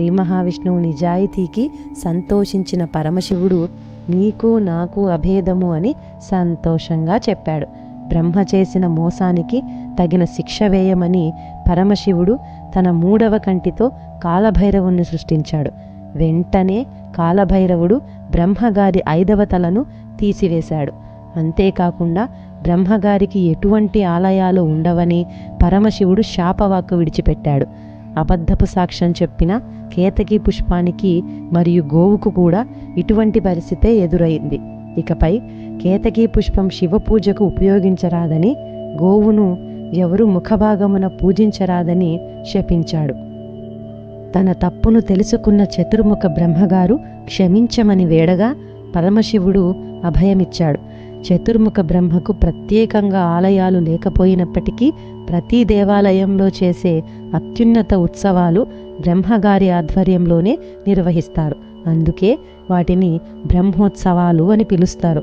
శ్రీ మహావిష్ణువు నిజాయితీకి సంతోషించిన పరమశివుడు నీకు నాకు అభేదము అని సంతోషంగా చెప్పాడు. బ్రహ్మ చేసిన మోసానికి తగిన శిక్ష వేయమని పరమశివుడు తన మూడవ కంటితో కాలభైరవుణ్ణి సృష్టించాడు. వెంటనే కాలభైరవుడు బ్రహ్మగారి ఐదవ తలను తీసివేశాడు. అంతేకాకుండా బ్రహ్మగారికి ఎటువంటి ఆలయాలు ఉండవని పరమశివుడు శాపవాక్కు విడిచిపెట్టాడు. అబద్ధపు సాక్ష్యం చెప్పిన కేతకి పుష్పానికి మరియు గోవుకు కూడా ఇటువంటి పరిస్థితే ఎదురైంది. ఇకపై కేతకి పుష్పం శివ పూజకు ఉపయోగించరాదని గోవును ఎవరు ముఖభాగమున పూజించరాదని శపించాడు. తన తప్పును తెలుసుకున్న చతుర్ముఖ బ్రహ్మగారు క్షమించమని వేడగా పరమశివుడు అభయమిచ్చాడు. చతుర్ముఖ బ్రహ్మకు ప్రత్యేకంగా ఆలయాలు లేకపోయినప్పటికీ ప్రతి దేవాలయంలో చేసే అత్యున్నత ఉత్సవాలు బ్రహ్మగారి ఆధ్వర్యంలోనే నిర్వహిస్తారు. అందుకే వాటిని బ్రహ్మోత్సవాలు అని పిలుస్తారు.